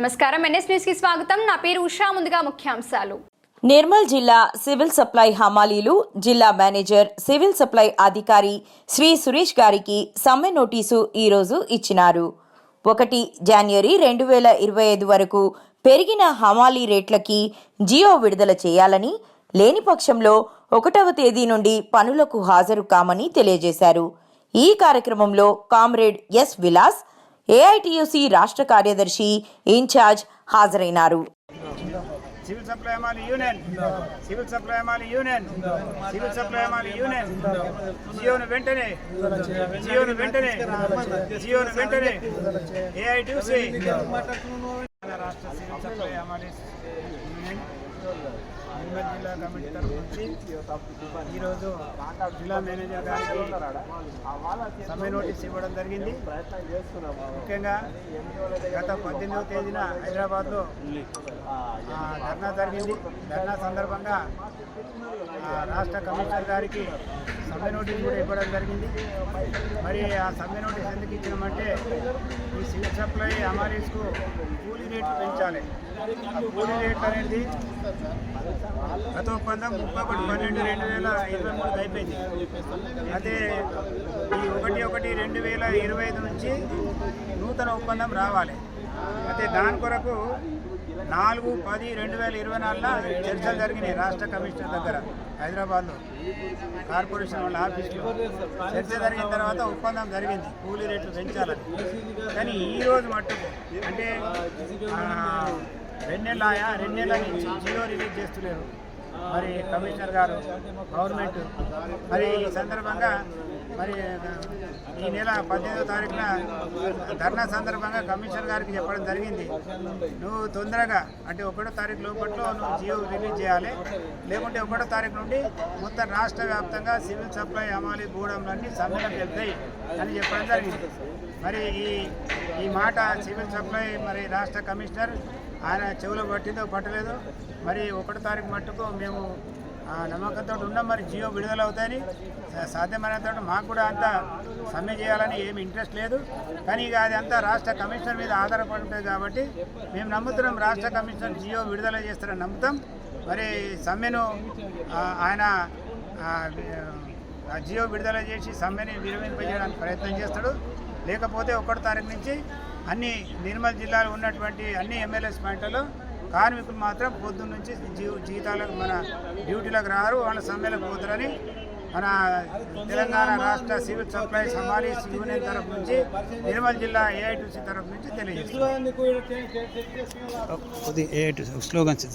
నమస్కారం. ఎన్ఎస్ న్యూస్కి స్వాగతం. నా పేరు ఉషా. ముందుగా ముఖ్యాంశాలు. నిర్మల్ జిల్లా సివిల్ సప్లై హమాలీలు జిల్లా మేనేజర్ సివిల్ సప్లై అధికారి శ్రీ సురేష్ గారికి సమ్మె నోటీసు ఈరోజు ఇచ్చినారు. ఒకటి జనవరి రెండు వేల ఇరవై ఐదు వరకు పెరిగిన హమాలీ రేట్లకి జియో విడుదల చేయాలని లేని పక్షంలో ఒకటవ తేదీ నుండి పనులకు హాజరు కామని తెలియజేశారు. ఈ కార్యక్రమంలో కామ్రేడ్ ఎస్ విలాస్ ఏఐటియుసి రాష్ట్ర కార్యదర్శి ఇన్ఛార్జ్ హాజరైనారు. సివిల్ సప్లై అమ్మాలి యూనియన్. సివిల్ సప్లై అమ్మాలి యూనియన్. సివిల్ సప్లై అమ్మాలి యూనియన్. జియోను వెంటనే. జియోను వెంటనే. జియోను వెంటనే. ఏఐటిసి రాష్ట్ర సివిల్ సప్లై అమ్మాలి యూనియన్. నిర్మల్ జిల్లా కమిటీ తరఫు నుంచి ఈరోజు జిల్లా మేనేజర్ గారికి సమ్మె నోటీస్ ఇవ్వడం జరిగింది. ముఖ్యంగా గత పద్దెనిమిదవ తేదీన హైదరాబాద్లో ధర్నా జరిగింది. ధర్నా సందర్భంగా రాష్ట్ర కమిషనర్ గారికి సమ్మె నోటీస్ కూడా ఇవ్వడం జరిగింది. మరి ఆ సమ్మె నోటీస్ ఎందుకు ఇచ్చినామంటే ఈ సివిల్ సప్లై ఎంఆర్ఎస్కు కూలీ రేట్లు పెంచాలి. ఆ కూలీ రేట్ అనేది గత ఒప్పందం ముప్పై ఒకటి పన్నెండు రెండు వేల ఇరవై మూడు అయిపోయింది. అదే ఈ ఒకటి ఒకటి రెండు వేల ఇరవై ఐదు నుంచి నూతన ఒప్పందం రావాలి. అయితే దాని కొరకు నాలుగు పది రెండు వేల ఇరవై నాలుగులో చర్చలు జరిగినాయి రాష్ట్ర కమిషనర్ దగ్గర హైదరాబాద్లో. కార్పొరేషన్ వాళ్ళ ఆఫీస్లో. చర్చ జరిగిన తర్వాత ఒప్పందం జరిగింది కూలీ రేట్లు పెంచాలని. కానీ ఈరోజు మట్టుకు అంటే ఆ, రెండేళ్ళాయా రెండేళ్ళ నుంచి జీరో రిలీజ్ చేస్తున్నారు మరి కమిషనర్ గారు గవర్నమెంట్. మరి ఈ సందర్భంగా మరి ఈ నెల పద్దెనిమిదో తారీఖున ధర్నా సందర్భంగా కమిషనర్ గారికి చెప్పడం జరిగింది. నువ్వు తొందరగా అంటే ఒకటో తారీఖు లోపట్లో నువ్వు జియో రిలీజ్ చేయాలి. లేకుంటే ఒకటో తారీఖు నుండి మొత్తం రాష్ట్ర వ్యాప్తంగా సివిల్ సప్లై అమాలి గూడెంలన్నీ సమ్మెలకు వెళ్తాయి అని చెప్పడం జరిగింది. మరి ఈ ఈ మాట సివిల్ సప్లై మరి రాష్ట్ర కమిషనర్ ఆయన చెవులో పట్టిందో పట్టలేదు. మరి ఒకటో తారీఖు మట్టుకు మేము నమ్మకంతో ఉన్నాం మరి జియో విడుదల అవుతాయని సాధ్యమైనంత మాకు కూడా అంత సమ్మె చేయాలని ఏమి ఇంట్రెస్ట్ లేదు. కానీ ఇక అది అంతా రాష్ట్ర కమిషనర్ మీద ఆధారపడి ఉంటుంది కాబట్టి మేము నమ్ముతున్నాం రాష్ట్ర కమిషనర్ జియో విడుదల చేస్తారని నమ్ముతాం. మరి సమ్మెను ఆయన జియో విడుదల చేసి సమ్మెని విరమింపజేయడానికి ప్రయత్నం చేస్తాడు. లేకపోతే ఒకటో తారీఖు నుంచి అన్ని నిర్మల్ జిల్లాలో ఉన్నటువంటి అన్ని ఎమ్మెల్యేస్ పాయింట్లలో కార్మికులు మాత్రం పొద్దున్న నుంచి జీ జీతాలకు మన డ్యూటీలకు రారు వాళ్ళ సమ్మెలకు పోతారని మన తెలంగాణ రాష్ట్ర సివిల్ సప్లైస్ హమాలీస్ యూనియన్ తరఫు నుంచి నిర్మల్ జిల్లా ఏఐటీసీ తరఫు నుంచి తెలియజేస్తుంది స్లోగన్స్